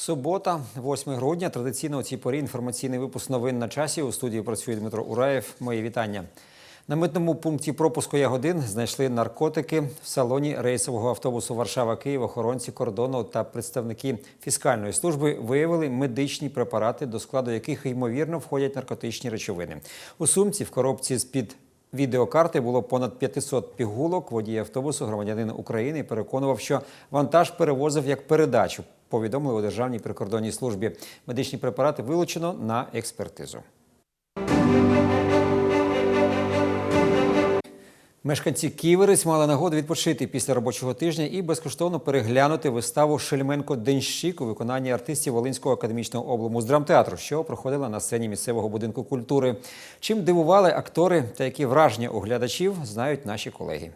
Субота, 8 грудня. Традиційно у цій порі інформаційний випуск новин на часі. У студії працює Дмитро Ураєв. Мої вітання. На митному пункті пропуску Ягодин знайшли наркотики в салоні рейсового автобусу Варшава-Київ. Охоронці кордону та представники фіскальної служби виявили медичні препарати, до складу яких ймовірно входять наркотичні речовини. У сумці в коробці з під відеокарти було понад 500 пігулок. Водій автобусу, громадянин України, переконував, що вантаж перевозив як передачу. Повідомили у Державній прикордонній службі. Медичні препарати вилучено на експертизу. Мешканці Ківерець мали нагоду відпочити після робочого тижня і безкоштовно переглянути виставу Шельменко Денщик у виконанні артистів Волинського академічного облому з драмтеатру, що проходила на сцені місцевого будинку культури. Чим дивували актори та які враження у глядачів, знають наші колеги.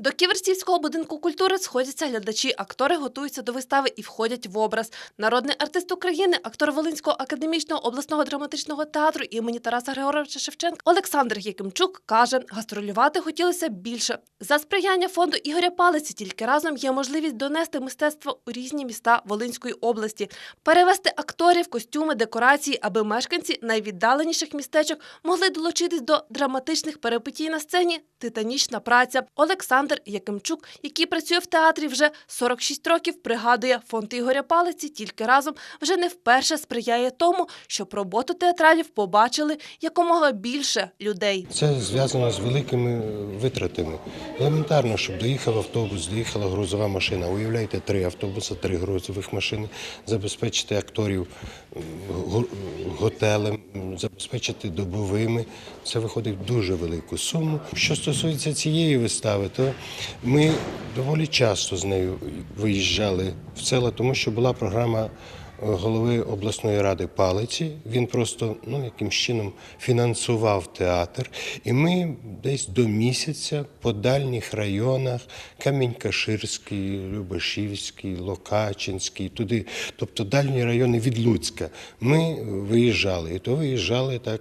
До Ківерцівського будинку культури сходяться глядачі. Актори готуються до вистави і входять в образ. Народний артист України, актор Волинського академічного обласного драматичного театру імені Тараса Григоровича Шевченка Олександр Якимчук каже, гастролювати хотілося більше. За сприяння фонду Ігоря Палиці тільки разом є можливість донести мистецтво у різні міста Волинської області, перевести акторів, костюми, декорації, аби мешканці найвіддаленіших містечок могли долучитись до драматичних перипетій на сцені. Титанічна праця. Олександр Якимчук, який працює в театрі вже 46 років, пригадує, фонд Ігоря Палиці тільки разом вже не вперше сприяє тому, щоб роботу театралів побачили якомога більше людей. Це зв'язано з великими витратами. Елементарно, щоб доїхав автобус, доїхала грузова машина. Уявляєте, три автобуси, три грузових машини, забезпечити акторів готелем, забезпечити добовими. Це виходить дуже велику суму. Що стосується цієї вистави, то ми доволі часто з нею виїжджали в села, тому що була програма голови обласної ради Палиці. Він просто ну, якимсь чином фінансував театр. І ми десь до місяця по дальніх районах Камінь-Каширський, Любашівський, Локачинський, туди, тобто дальні райони від Луцька. Ми виїжджали, і то виїжджали так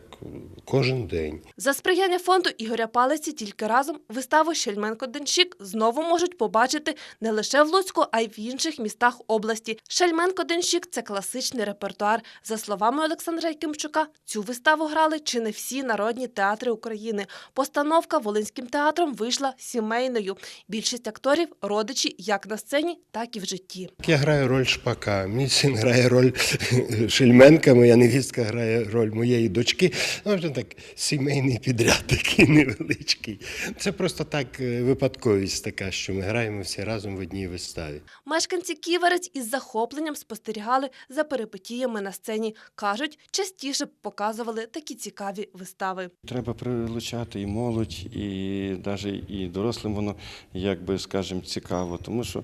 кожен день. За сприяння фонду Ігоря Палиці тільки разом виставу Шельменко Денщик знову можуть побачити не лише в Луцьку, а й в інших містах області. Шельменко Денщик це класичний репертуар. За словами Олександра Якимчука, цю виставу грали чи не всі народні театри України. Постановка Волинським театром вийшла сімейною. Більшість акторів родичі як на сцені, так і в житті. Я граю роль шпака, мій син грає роль Шельменка, моя невістка грає роль моєї дочки. Ну, вже так сімейний підряд такий невеличкий. Це просто так е, випадковість така, що ми граємо всі разом в одній виставі. Мешканці Ківерець із захопленням спостерігали за перипетіями на сцені. Кажуть, частіше б показували такі цікаві вистави. Треба прилучати і молодь, і навіть і дорослим воно, як би скажемо, цікаво. Тому що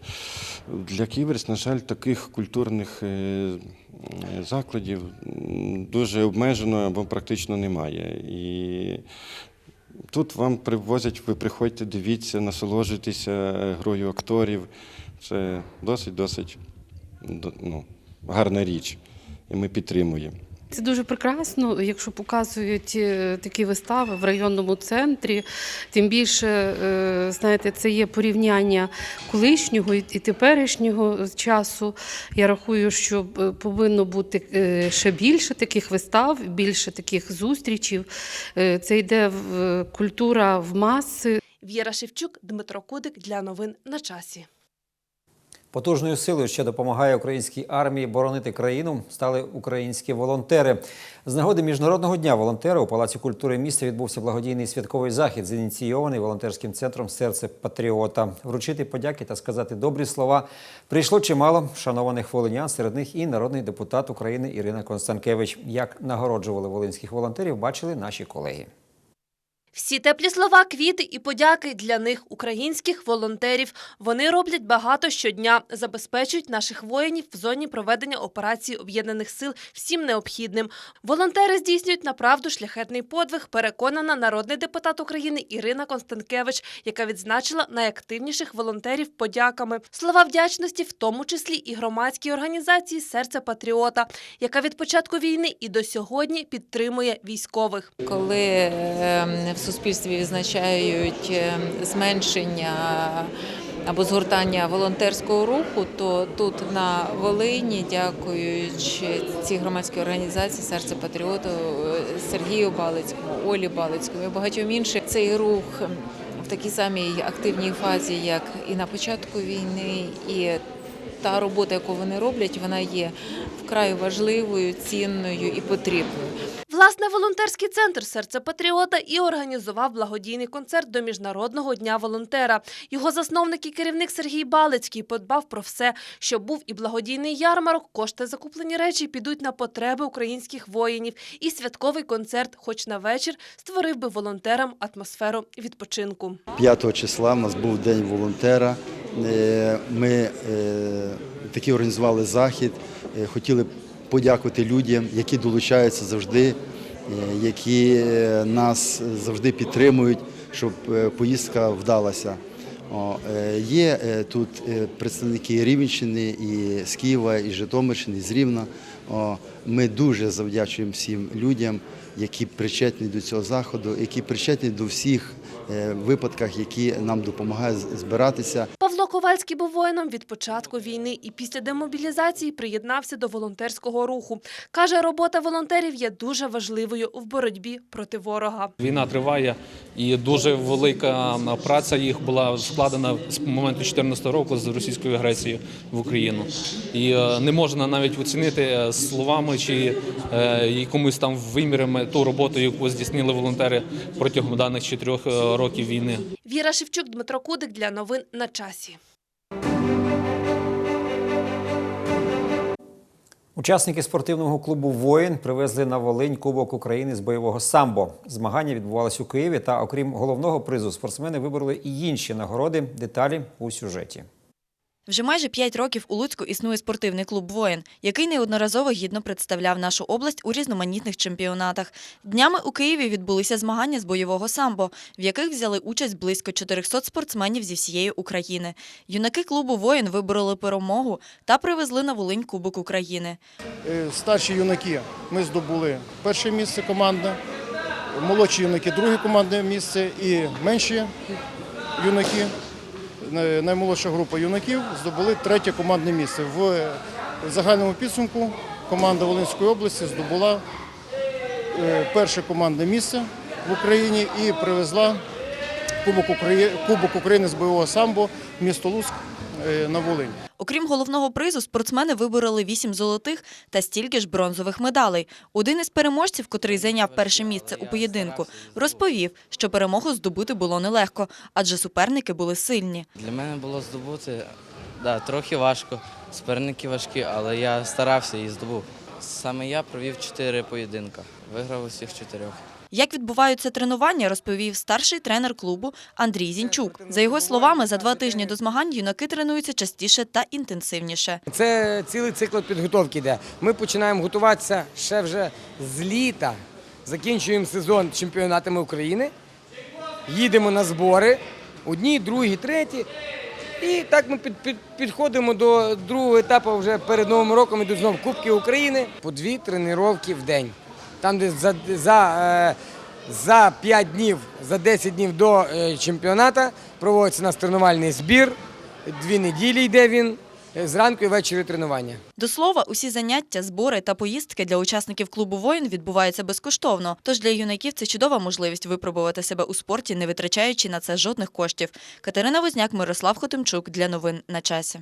для Ківерць, на жаль, таких культурних е, закладів дуже обмежено або практично немає. І тут вам привозять, ви приходьте, дивіться, насолоджуйтеся грою акторів. Це досить-досить ну, гарна річ. І ми підтримуємо. Це дуже прекрасно, якщо показують е, такі вистави в районному центрі. Тим більше, е, знаєте, це є порівняння колишнього і теперішнього часу. Я рахую, що е, повинно бути ще більше таких вистав, більше таких зустрічів. Це йде в культура в маси. Віра Шевчук, Дмитро Кудик для новин на часі. Потужною силою, що допомагає українській армії боронити країну, стали українські волонтери. З нагоди міжнародного дня волонтера у Палаці культури міста відбувся благодійний святковий захід, зініційований волонтерським центром Серце Патріота. Вручити подяки та сказати добрі слова прийшло чимало шанованих волинян. Серед них і народний депутат України Ірина Констанкевич. Як нагороджували волинських волонтерів, бачили наші колеги. Всі теплі слова, квіти і подяки для них, українських волонтерів. Вони роблять багато щодня, забезпечують наших воїнів в зоні проведення операції об'єднаних сил всім необхідним. Волонтери здійснюють направду шляхетний подвиг. Переконана народний депутат України Ірина Констанкевич, яка відзначила найактивніших волонтерів подяками. Слова вдячності, в тому числі і громадській організації Серце Патріота, яка від початку війни і до сьогодні підтримує військових. Коли в суспільстві відзначають е, зменшення або згортання волонтерського руху, то тут на Волині, дякуючи цій громадській організації Серце патріоту Сергію Балицькому, Олі Балицькому і багатьом іншим, цей рух в такій самій активній фазі, як і на початку війни, і та робота, яку вони роблять, вона є вкрай важливою, цінною і потрібною. Власне, волонтерський центр Серце Патріота і організував благодійний концерт до Міжнародного дня волонтера. Його засновник і керівник Сергій Балицький подбав про все, щоб був і благодійний ярмарок. Кошти закуплені речі підуть на потреби українських воїнів. І святковий концерт, хоч на вечір, створив би волонтерам атмосферу відпочинку. 5 числа в нас був День волонтера. Е, Ми е, такий організували захід. Е, Хотіли подякувати людям, які долучаються завжди, які е, нас завжди підтримують, щоб е, поїздка вдалася. Е, Є е, тут е, представники Рівенщини і з Києва, і Житомирщини, і з Рівна. Ми дуже завдячуємо всім людям, які причетні до цього заходу, які причетні до всіх е, випадках, які нам допомагають збиратися. Павло Ковальський був воїном від початку війни і після демобілізації приєднався до волонтерського руху. Каже, робота волонтерів є дуже важливою в боротьбі проти ворога. Війна триває, і дуже велика праця їх була складена з моменту 2014 року з російської агресії в Україну. І е, не можна навіть оцінити е, словами чи е, якомусь там вимірами ту роботу, яку здійснили волонтери протягом даних чотирьох е, років війни. Віра Шевчук, Дмитро Кудик для новин на часі. Учасники спортивного клубу Воїн привезли на Волинь Кубок України з бойового самбо. Змагання відбувалися у Києві. Та окрім головного призу, спортсмени вибороли і інші нагороди. Деталі у сюжеті. Вже майже п'ять років у Луцьку існує спортивний клуб Воїн, який неодноразово гідно представляв нашу область у різноманітних чемпіонатах. Днями у Києві відбулися змагання з бойового самбо, в яких взяли участь близько 400 спортсменів зі всієї України. Юнаки клубу Воїн вибороли перемогу та привезли на Волинь Кубок України. Е, Старші юнаки ми здобули перше місце командне, молодші юнаки друге командне місце і менші юнаки, наймолодша група юнаків здобули третє командне місце. В загальному підсумку команда Волинської області здобула е, перше командне місце в Україні і привезла Кубок України, з бойового самбо місто Луцьк е, на Волинь. Окрім головного призу, спортсмени вибороли вісім золотих та стільки ж бронзових медалей. Один із переможців, котрий зайняв перше місце у поєдинку, розповів, що перемогу здобути було нелегко, адже суперники були сильні. Для мене було здобути да, трохи важко, суперники важкі, але я старався і здобув. Саме я провів чотири поєдинка, виграв усіх чотирьох. Як відбуваються тренування, розповів старший тренер клубу Андрій Зінчук. За його словами, за два тижні до змагань юнаки тренуються частіше та інтенсивніше. Це цілий цикл підготовки йде. Ми починаємо готуватися ще вже з літа. Закінчуємо сезон чемпіонатами України, їдемо на збори, одні, другі, треті. І так ми під, під, підходимо до другого етапу вже перед Новим роком ідуть знову Кубки України. По дві тренування в день. Там, де за, за, е, за 5 днів, за 10 днів до е, чемпіонату проводиться у нас тренувальний збір. Дві неділі йде він. е, Зранку і ввечері тренування. До слова, усі заняття, збори та поїздки для учасників клубу воїн відбуваються безкоштовно. Тож для юнаків це чудова можливість випробувати себе у спорті, не витрачаючи на це жодних коштів. Катерина Возняк, Мирослав Хотимчук для новин на часі.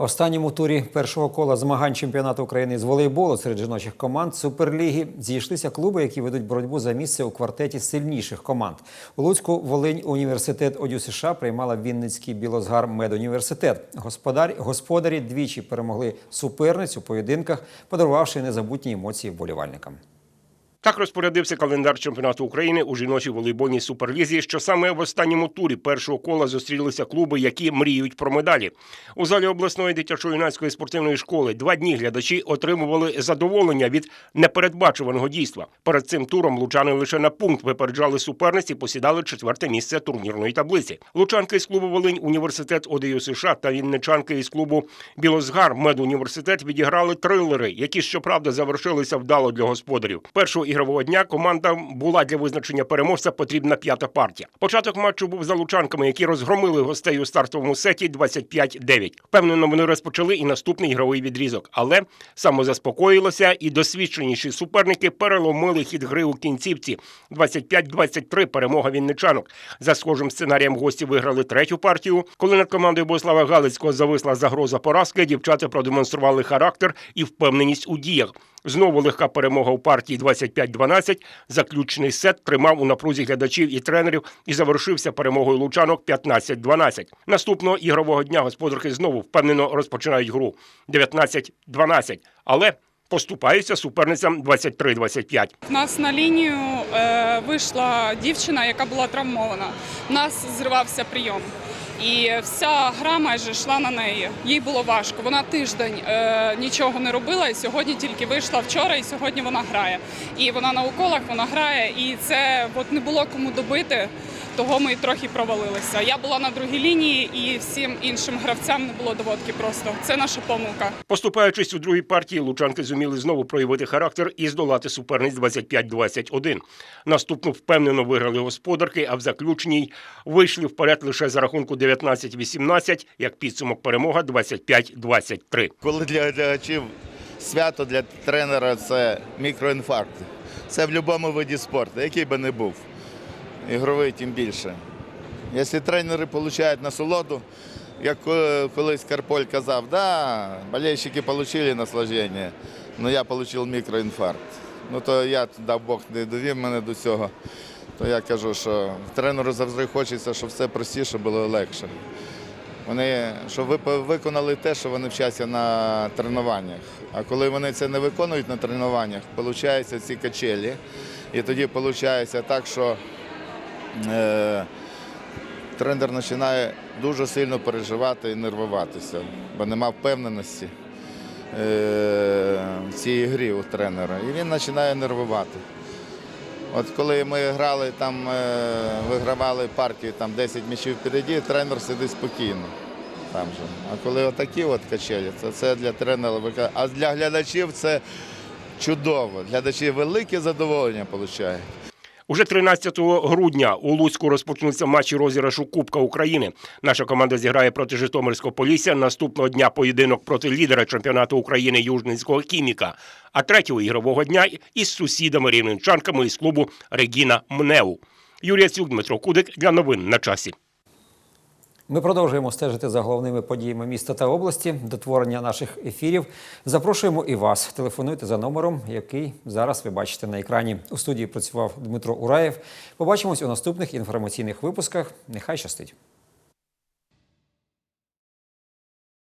Останньому турі першого кола змагань чемпіонату України з волейболу серед жіночих команд Суперліги зійшлися клуби, які ведуть боротьбу за місце у квартеті сильніших команд. У Луцьку Волинь університет ОДЮ США приймала Вінницький Білозгар медуніверситет. Господар, господарі двічі перемогли суперниць у поєдинках, подарувавши незабутні емоції вболівальникам. Так розпорядився календар чемпіонату України у жіночій волейбольній суперлізі, що саме в останньому турі першого кола зустрілися клуби, які мріють про медалі. У залі обласної дитячо-юнацької спортивної школи два дні глядачі отримували задоволення від непередбачуваного дійства. Перед цим туром лучани лише на пункт випереджали суперниці, посідали четверте місце турнірної таблиці. Лучанки із клубу Волинь університет ОДЮ США та вінничанки із клубу Білозгар медуніверситет відіграли трилери, які щоправда завершилися вдало для господарів. Першу ігрового дня командам була для визначення переможця потрібна п'ята партія. Початок матчу був за лучанками, які розгромили гостей у стартовому сеті 25-9. Впевнено, вони розпочали і наступний ігровий відрізок, але самозаспокоїлося, і досвідченіші суперники переломили хід гри у кінцівці. 25-23 перемога вінничанок. За схожим сценарієм гості виграли третю партію. Коли над командою Бослава Галицького зависла загроза поразки, дівчата продемонстрували характер і впевненість у діях. Знову легка перемога у партії 25-12. Заключний сет тримав у напрузі глядачів і тренерів і завершився перемогою лучанок 15-12. Наступного ігрового дня господарки знову впевнено розпочинають гру 19-12. Але поступаються суперницям 23-25. У нас на лінію е, вийшла дівчина, яка була травмована. У нас зривався прийом. І вся гра майже йшла на неї. Їй було важко. Вона тиждень е, нічого не робила, і сьогодні тільки вийшла вчора, і сьогодні вона грає. І вона на уколах, вона грає, і це от не було кому добити. Того ми трохи провалилися. Я була на другій лінії, і всім іншим гравцям не було доводки. Просто це наша помилка. Поступаючись у другій партії, лучанки зуміли знову проявити характер і здолати суперниць 25-21. Наступну впевнено виграли господарки, а в заключній вийшли вперед лише за рахунку 19-18, як підсумок перемога 25-23. Коли для глядачів свято для тренера це мікроінфаркт. Це в будь-якому виді спорту, який би не був. Ігровий тим більше. Якщо тренери отримують насолоду, як колись Карполь казав, да, болельщики отримали наслаждення, але я отримав мікроінфаркт. Ну то я, дав Бог, не довів мене до цього. То я кажу, що тренеру завжди хочеться, щоб все простіше було легше. Вони щоб ви виконали те, що вони вчаться на тренуваннях. А коли вони це не виконують на тренуваннях, виходять ці качелі. І тоді виходить так, що тренер починає дуже сильно переживати і нервуватися, бо нема впевненості е, в цій грі у тренера. І він починає нервувати. От коли ми грали, там е, вигравали партію там 10 м'ячів впереді, тренер сидить спокійно. Там же. А коли отакі от качелі, це, це для тренера, а для глядачів це чудово. Глядачі велике задоволення отримують. Уже 13 грудня у Луцьку розпочнуться матчі розіграшу Кубка України. Наша команда зіграє проти Житомирського Полісся. Наступного дня поєдинок проти лідера чемпіонату України Южницького хіміка. А третього ігрового дня із сусідами рівненчанками із клубу Регіна Мнеу. Юрія Цюк, Дмитро Кудик для новин на часі. Ми продовжуємо стежити за головними подіями міста та області. До творення наших ефірів запрошуємо і вас. Телефонуйте за номером, який зараз ви бачите на екрані. У студії працював Дмитро Ураєв. Побачимось у наступних інформаційних випусках. Нехай щастить.